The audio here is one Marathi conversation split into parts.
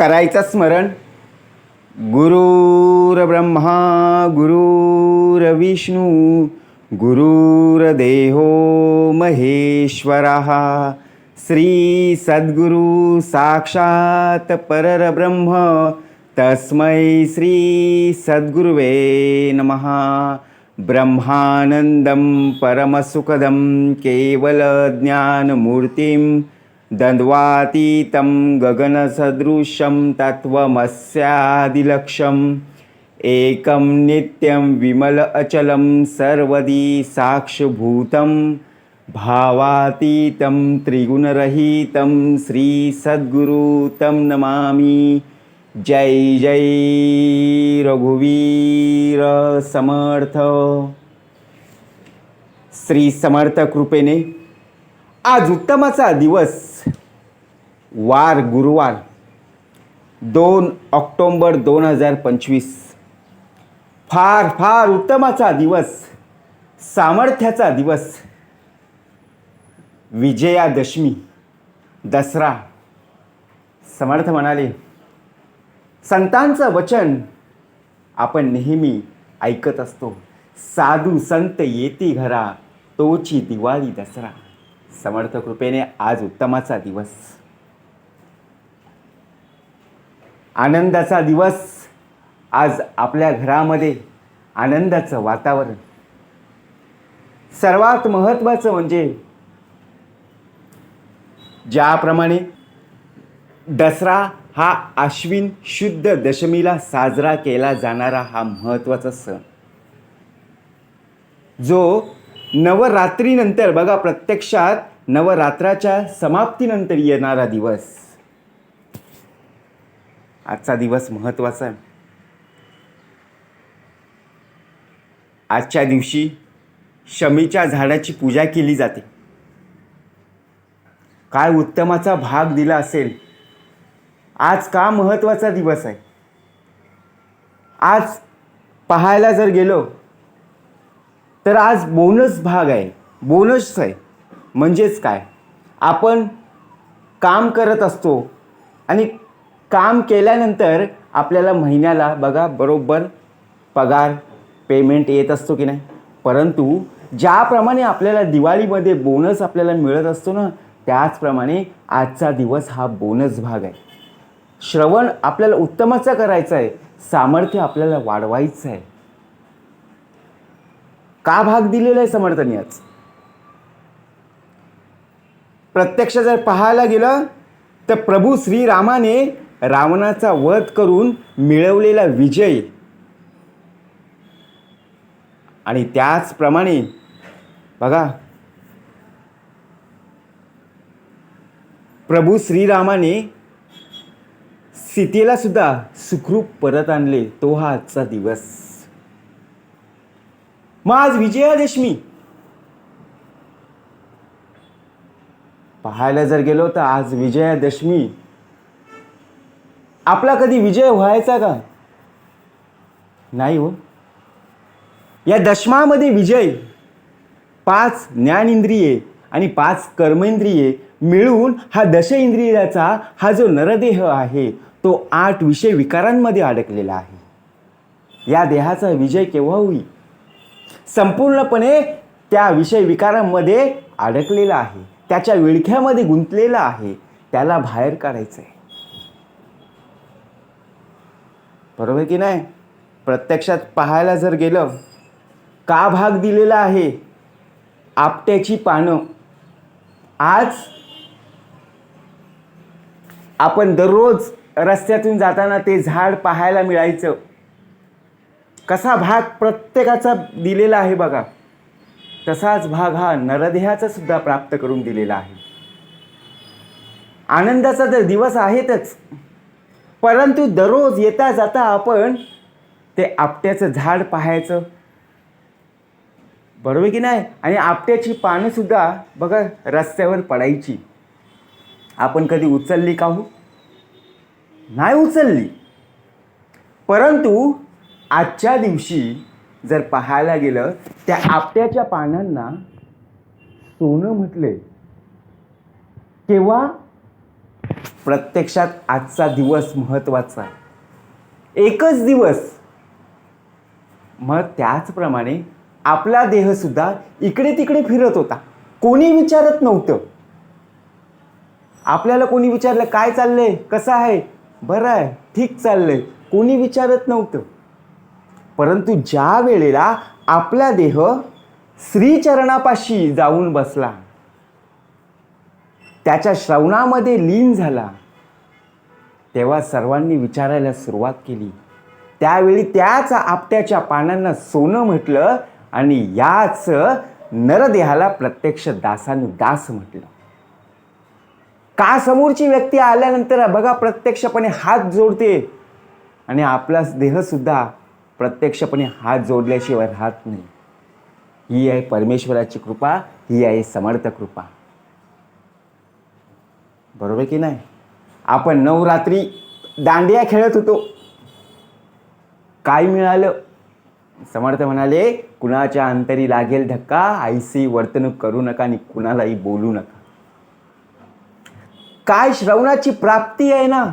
करायचं स्मरण. गुरुर्ब्रह्मा गुरुर्विष्णू गुरुर्देहो महेश्वरः. श्री सद्गुरु साक्षात पररब्रह्म तस्मै श्री सद्गुरुवे नमः. ब्रह्मानन्दं परमसुखदं केवलज्ञानमूर्तिं दन्द्वातीतं गगनसदृशं तत्त्वमस्यादिलक्ष्यम् एकं नित्यं विमल अचलं सर्वदी साक्षभूतं। भावातीतं त्रिगुणरहितं श्रीसद्गुरु तं नमामि। जय जय रघुवीर समर्थ। श्री समर्थ कृपेने आज उत्तमाचा दिवस. वार गुरुवार दोन ऑक्टोंबर दोन हजार पंचवीस. फार फार उत्तमाचा दिवस सामर्थ्याचा दिवस. विजयादशमी दसरा. समर्थ म्हणाले संतांचं वचन आपण नेहमी ऐकत असतो. साधू संत येती घरा तोची दिवाळी दसरा. समर्थ कृपेने आज उत्तमाचा दिवस. आनंदाचा दिवस. आज आपल्या घरामध्ये आनंदाचं वातावरण. सर्वात महत्त्वाचं म्हणजे ज्याप्रमाणे दसरा हा आश्विन शुद्ध दशमीला साजरा केला जाणारा हा महत्त्वाचा सण. जो नवरात्रीनंतर बघा प्रत्यक्षात नवरात्राच्या समाप्तीनंतर येणारा दिवस. आजचा दिवस महत्त्वाचा आहे. आजच्या दिवशी शमीच्या झाडाची पूजा केली जाते. काय उत्तमाचा भाग दिला असेल. आज का महत्त्वाचा दिवस आहे? आज पाहायला जर गेलो तर आज बोनस भाग आहे. बोनस आहे. म्हणजेच काय? आपण काम करत असतो आणि काम केल्यानंतर आपल्याला महिन्याला बघा बरोबर पगार पेमेंट येत असतो की नाही? परंतु ज्याप्रमाणे आपल्याला दिवाळीमध्ये बोनस आपल्याला मिळत असतो ना त्याचप्रमाणे आजचा दिवस हा बोनस भाग आहे. श्रवण आपल्याला उत्तमाचा करायचं आहे. सामर्थ्य आपल्याला वाढवायचं आहे. का भाग दिलेला आहे समर्थांनी याच? प्रत्यक्ष जर पाहायला गेलं तर प्रभू श्रीरामाने रावणाचा वध करून मिळवलेला विजय आणि त्याचप्रमाणे बघा प्रभू श्रीरामाने सीतेला सुद्धा सुखरूप परत आणले तो हा आजचा दिवस. मग आज विजयादशमी. पाहायला जर गेलो तर आज विजयादशमी. आपला कधी विजय व्हायचा का? नाही हो. या दशमामध्ये विजय. पाच ज्ञानेंद्रिये आणि पाच कर्मेंद्रिये मिळून हा दश इंद्रियाचा हा जो नरदेह आहे तो आठ विषय विकारांमध्ये अडकलेला आहे. या देहाचा विजय केव्हा होईल? संपूर्णपणे त्या विषय विकारांमध्ये अडकलेला आहे. त्याच्या विळख्यामध्ये गुंतलेला आहे. त्याला बाहेर काढायचं आहे बरोबर की नाही? प्रत्यक्षात पाहायला जर गेलं का भाग दिलेला आहे? आपट्याची पानं. आज आपण दररोज रस्त्यातून जाताना ते झाड पाहायला मिळायचं. कसा भाग प्रत्येकाचा दिलेला आहे बघा तसाच भाग हा नरदेहाचा सुद्धा प्राप्त करून दिलेला आहे. आनंदाचा तर दिवस आहेतच परंतु दररोज येता जाता आपण ते आपट्याचं झाड पाहायचं. बरोबर की नाही? आणि आपट्याची पानंसुद्धा बघा रस्त्यावर पडायची. आपण कधी उचलली का हो? नाही उचलली. परंतु आजच्या दिवशी जर पाहायला गेलं त्या आपट्याच्या पानांना सोनं म्हटले केव्हा? प्रत्यक्षात आजचा दिवस महत्त्वाचा आहे. एकच दिवस. मग त्याचप्रमाणे आपला देहसुद्धा इकडे तिकडे फिरत होता. कोणी विचारत नव्हतं. आपल्याला कोणी विचारलं काय चाललंय? कसं आहे? बरं आहे. ठीक चाललंय. कोणी विचारत नव्हतं. परंतु ज्या वेळेला आपला देह श्रीचरणापाशी जाऊन बसला त्याच्या श्रवणामध्ये लीन झाला तेव्हा सर्वांनी विचारायला सुरुवात केली. त्यावेळी त्याच आपट्याच्या पानांना सोनं म्हटलं आणि याच नरदेहाला प्रत्यक्ष दासानुदास म्हटलं. का समोरची व्यक्ती आल्यानंतर बघा प्रत्यक्षपणे हात जोडते आणि आपला देहसुद्धा प्रत्यक्षपणे हात जोडल्याशिवाय राहत नाही. ही आहे परमेश्वराची कृपा ही आहे समर्थ कृपा. बरोबर की नाही? आपण नवरात्री दांडिया खेळत होतो. काय मिळालं? समर्थ म्हणाले कुणाच्या अंतरी लागेल धक्का? आईसी वर्तणूक करू नका आणि कुणालाही बोलू नका. काय श्रवणाची प्राप्ती आहे ना?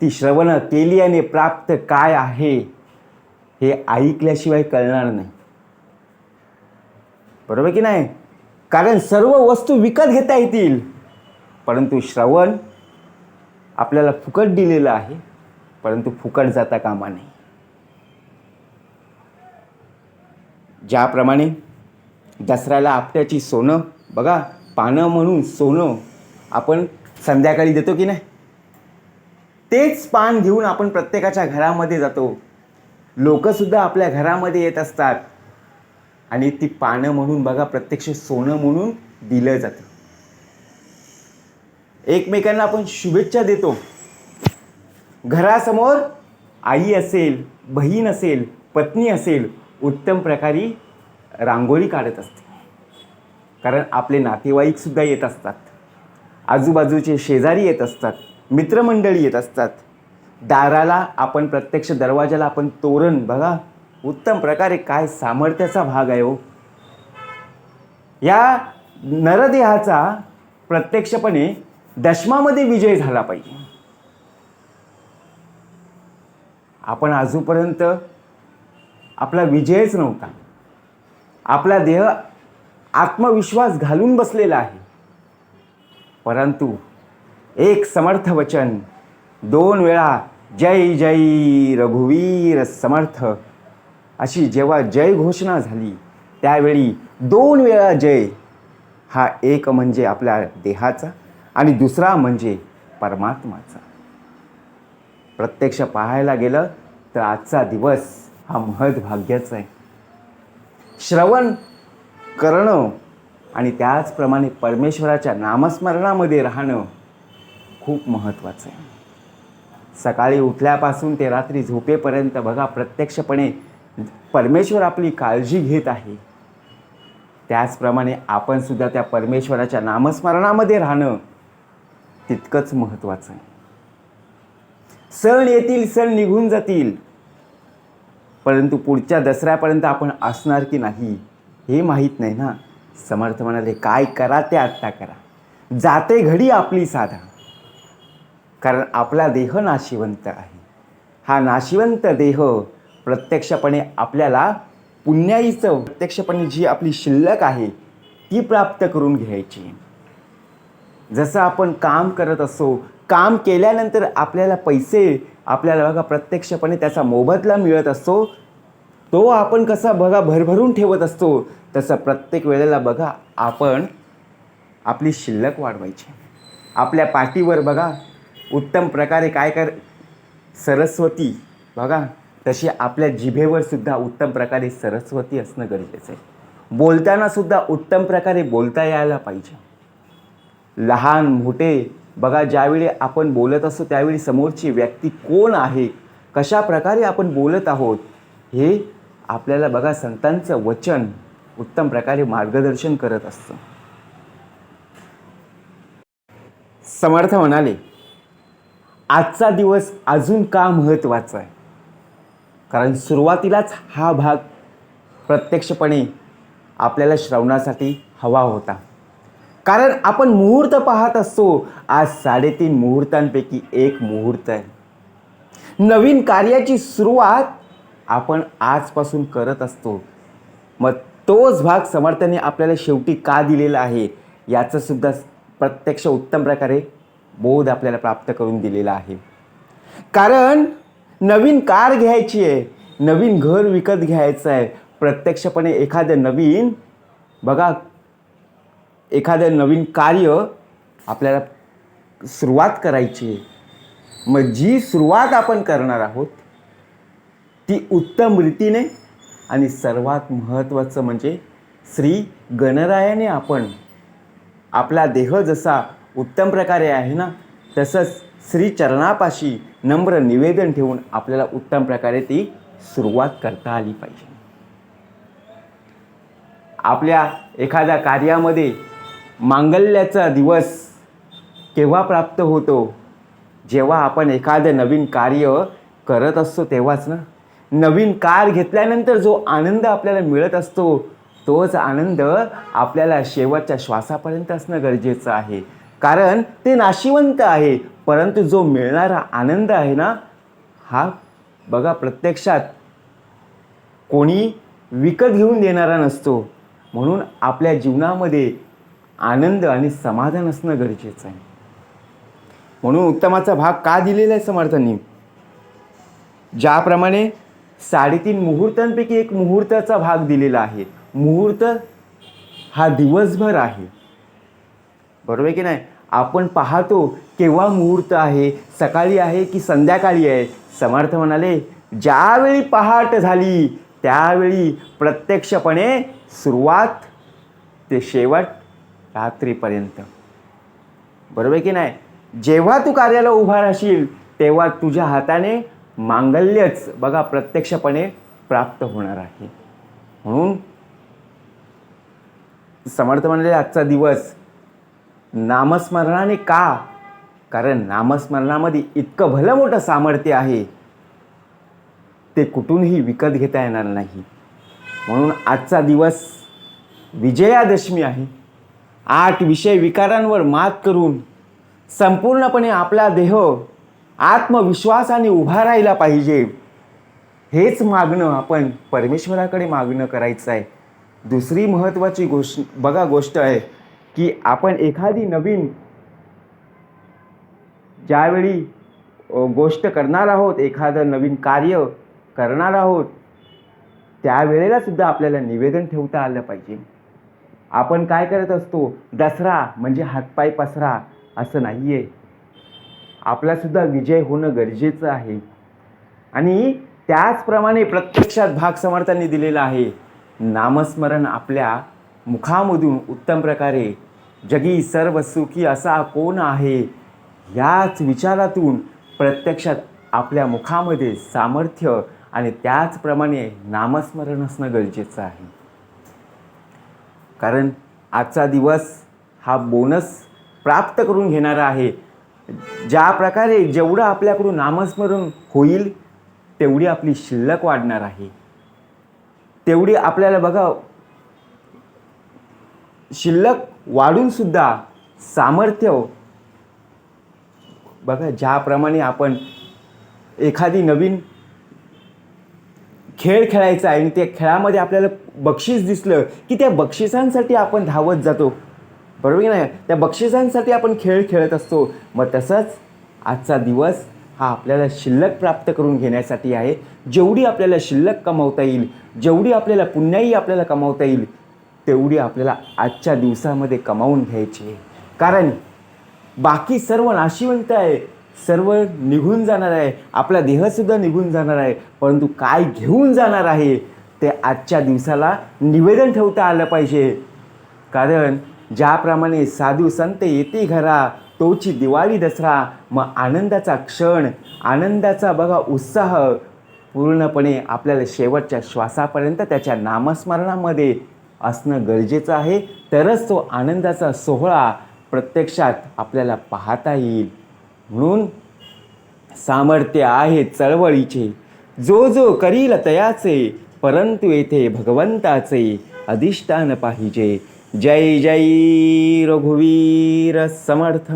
ती श्रवण केली आणि प्राप्त काय आहे? हे ऐकल्याशिवाय कळणार नाही. बरोबर की नाही? कारण सर्व वस्तू विकत घेता येतील. परंतु श्रवण आपल्याला फुकट दिलेलं आहे परंतु फुकट जाता कामा नाही ज्याप्रमाणे दसऱ्याला आपट्याची सोनं बघा पानं म्हणून सोनं आपण संध्याकाळी देतो की नाही? तेच पान घेऊन आपण प्रत्येकाच्या घरामध्ये जातो. लोकसुद्धा आपल्या घरामध्ये येत असतात. आणि ती पानं म्हणून बघा प्रत्यक्ष सोनं म्हणून दिलं जातं. एकमेकांना आपण शुभेच्छा देतो. घरासमोर आई असेल बहीण असेल पत्नी असेल उत्तम प्रकारे रांगोळी काढत असते. कारण आपले नातेवाईकसुद्धा येत असतात. आजूबाजूचे शेजारी येत असतात. मित्रमंडळी येत असतात. दाराला आपण प्रत्यक्ष दरवाजाला आपण तोरण बघा उत्तम प्रकारे काय सामर्थ्याचा भाग आहे हो. या नरदेहाचा प्रत्यक्षपणे दशमामध्ये विजय झाला पाहिजे. आपण अजूनपर्यंत आपला विजयच नव्हता. आपला देह आत्मविश्वास घालून बसलेला आहे. परंतु एक समर्थ वचन दोन वेळा जय जय रघुवीर समर्थ. अशी जेव्हा जय घोषणा झाली त्यावेळी दोन वेळा जय हा एक म्हणजे आपल्या देहाचा आणि दुसरा म्हणजे परमात्माचा. प्रत्यक्ष पाहायला गेलं तर आजचा दिवस हा महत्भाग्याचा आहे. श्रवण करणं आणि त्याचप्रमाणे परमेश्वराच्या नामस्मरणामध्ये राहणं खूप महत्त्वाचं आहे. सकाळी उठल्यापासून ते रात्री झोपेपर्यंत बघा प्रत्यक्षपणे परमेश्वर आपली काळजी घेत आहे. त्याचप्रमाणे आपणसुद्धा त्या परमेश्वराच्या नामस्मरणामध्ये राहणं तितकंच महत्त्वाचं आहे. सण येतील सण निघून जातील परंतु पुढच्या दसऱ्यापर्यंत आपण असणार की नाही हे माहीत नाही ना. समर्थ म्हणाले काय करा ते आत्ता करा. जाते घडी आपली साधा कारण आपला देह नाशिवंत आहे. हा नाशिवंत देह प्रत्यक्षपणे आपल्याला पुण्याईचं प्रत्यक्षपणे जी आपली शिल्लक आहे ती प्राप्त करून घ्यायची. जसं आपण काम करत असो काम केल्यानंतर आपल्याला पैसे आपल्याला बघा प्रत्यक्षपणे त्याचा मोबदला मिळत असतो. तो आपण कसा बघा भरभरून ठेवत असतो तसं प्रत्येक वेळेला बघा आपण आपली शिल्लक वाढवायची. आपल्या पाठीवर बघा उत्तम प्रकारे काय कर सरस्वती बघा तशी आपल्या जिभेवर सुद्धा उत्तम प्रकारे सरस्वती असणं गरजेचं आहे. बोलताना सुद्धा उत्तम प्रकारे बोलता यायला पाहिजे. लहान मोठे बघा ज्यावेळी आपण बोलत असतो त्यावेळी समोरची व्यक्ती कोण आहे? कशा प्रकारे आपण बोलत आहोत? हे आपल्याला बघा संतांचं वचन उत्तम प्रकारे मार्गदर्शन करत असतं. समर्थ म्हणाले आजचा दिवस अजून का महत्त्वाचा आहे? कारण सुरुवातीलाच हा भाग प्रत्यक्षपणे आपल्याला श्रवणासाठी हवा होता. कारण आपण मुहूर्त पाहत असतो आज साडेतीन मुहूर्तांपैकी एक मुहूर्त आहे. नवीन कार्याची सुरुवात आपण आजपासून करत असतो. मग तोच भाग समर्थाने आपल्याला शेवटी का दिलेला आहे? याचंसुद्धा प्रत्यक्ष उत्तम प्रकारे बोध आपल्याला प्राप्त करून दिलेला आहे. कारण नवीन कार घ्यायची आहे नवीन घर विकत घ्यायचं आहे. प्रत्यक्षपणे एखादं नवीन बघा एखादं नवीन कार्य आपल्याला सुरुवात करायची आहे. मग जी सुरुवात आपण करणार आहोत ती उत्तम रीतीने आणि सर्वात महत्त्वाचं म्हणजे श्री गणरायाने आपण आपला देह जसा उत्तम प्रकारे आहे ना? तसंच श्री चरणापाशी नम्र निवेदन ठेवून आपल्याला उत्तम प्रकारे ती सुरुवात करता आली पाहिजे. आपल्या एखाद्या कार्यामध्ये मांगल्याचा दिवस केव्हा प्राप्त होतो? जेव्हा आपण एखादं नवीन कार्य करत असतो तेव्हाच ना? नवीन कार घेतल्यानंतर जो आनंद आपल्याला मिळत असतो तोच आनंद आपल्याला शेवटच्या श्वासापर्यंत असणं गरजेचं आहे. कारण ते नाशिवंत आहे. परंतु जो मिळणारा आनंद आहे ना हा बघा प्रत्यक्षात कोणी विकत घेऊन देणारा नसतो. म्हणून आपल्या जीवनामध्ये आनंद आणि समाधान असणं गरजेचं आहे. म्हणून उत्तमाचा भाग का दिलेला आहे समर्थांनी? ज्याप्रमाणे साडेतीन मुहूर्तांपैकी एक मुहूर्ताचा भाग दिलेला आहे. मुहूर्त हा दिवसभर आहे. बरोबर आहे की नाही? आपण पाहतो केव्हा मुहूर्त आहे सकाळी आहे की संध्याकाळी आहे? समर्थ म्हणाले ज्यावेळी पहाट झाली त्यावेळी प्रत्यक्षपणे सुरुवात ते शेवट रात्रीपर्यंत. बरोबर आहे की नाही? जेव्हा तू कार्याला उभा राहशील तेव्हा तुझ्या हाताने मांगल्यच बघा प्रत्यक्षपणे प्राप्त होणार आहे. म्हणून समर्थ म्हणाले आजचा दिवस नामस्मरणाने का? कारण नामस्मरणामध्ये इतकं भलं मोठं सामर्थ्य आहे. ते कुठूनही विकत घेता येणार नाही. म्हणून आजचा दिवस विजयादशमी आहे. आठ विषय विकारांवर मात करून संपूर्णपणे आपला देह आत्मविश्वासाने उभा राहिला पाहिजे. हेच मागणं आपण परमेश्वराकडे मागणं करायचं आहे. दुसरी महत्त्वाची गोष्ट बघा गोष्ट आहे. की आपण एखादी नवीन ज्यावेळी गोष्ट करणार आहोत एखादं नवीन कार्य करणार आहोत त्यावेळेला सुद्धा आपल्याला निवेदन ठेवता आलं पाहिजे. आपण काय करत असतो? दसरा म्हणजे हातपाय पसरा असं नाही आहे आपलासुद्धा विजय होणं गरजेचं आहे. आणि त्याचप्रमाणे प्रत्यक्षात भाग समर्थांनी दिलेला आहे. नामस्मरण आपल्या मुखामधून उत्तम प्रकारे जगी सर्व सुखी असा कोण आहे याच विचारातून प्रत्यक्षात आपल्या मुखामध्ये सामर्थ्य आणि त्याचप्रमाणे नामस्मरण असणं गरजेचं आहे. कारण आजचा दिवस हा बोनस प्राप्त करून घेणारा आहे. ज्या प्रकारे जेवढं आपल्याकडून नामस्मरण होईल तेवढी आपली शिल्लक वाढणार आहे. तेवढी आपल्याला बघा शिल्लक वाढूनसुद्धा सामर्थ्य हो. बघा ज्याप्रमाणे आपण एखादी नवीन खेळ खेळायचा आहे आणि त्या खेळामध्ये आपल्याला बक्षीस दिसलं की त्या बक्षिसांसाठी आपण धावत जातो. बरोबर की नाही? त्या बक्षिसांसाठी आपण खेळ खेळत असतो. मग तसंच आजचा दिवस हा आपल्याला शिल्लक प्राप्त करून घेण्यासाठी आहे. जेवढी आपल्याला शिल्लक कमावता येईल जेवढी आपल्याला पुण्याही आपल्याला कमावता येईल तेवढी आपल्याला आजच्या दिवसामध्ये कमावून घ्यायची आहे. कारण बाकी सर्व नाशिवंत आहे सर्व निघून जाणार आहे आपला देहसुद्धा निघून जाणार आहे परंतु काय घेऊन जाणार आहे ते आजच्या दिवसाला निवेदन ठेवता आलं पाहिजे. कारण ज्याप्रमाणे साधू संत येते घरा तोची दिवाळी दसरा मग आनंदाचा क्षण आनंदाचा बघा उत्साह पूर्णपणे आपल्याला शेवटच्या श्वासापर्यंत त्याच्या नामस्मरणामध्ये असणं गरजेचं आहे. तरच तो आनंदाचा सोहळा प्रत्यक्षात आपल्याला पाहता येईल. म्हणून सामर्थ्य आहे चळवळीचे. जो जो करील तयाचे परंतु येथे भगवंताचे अधिष्ठान पाहिजे. जय जय रघुवीर समर्थ.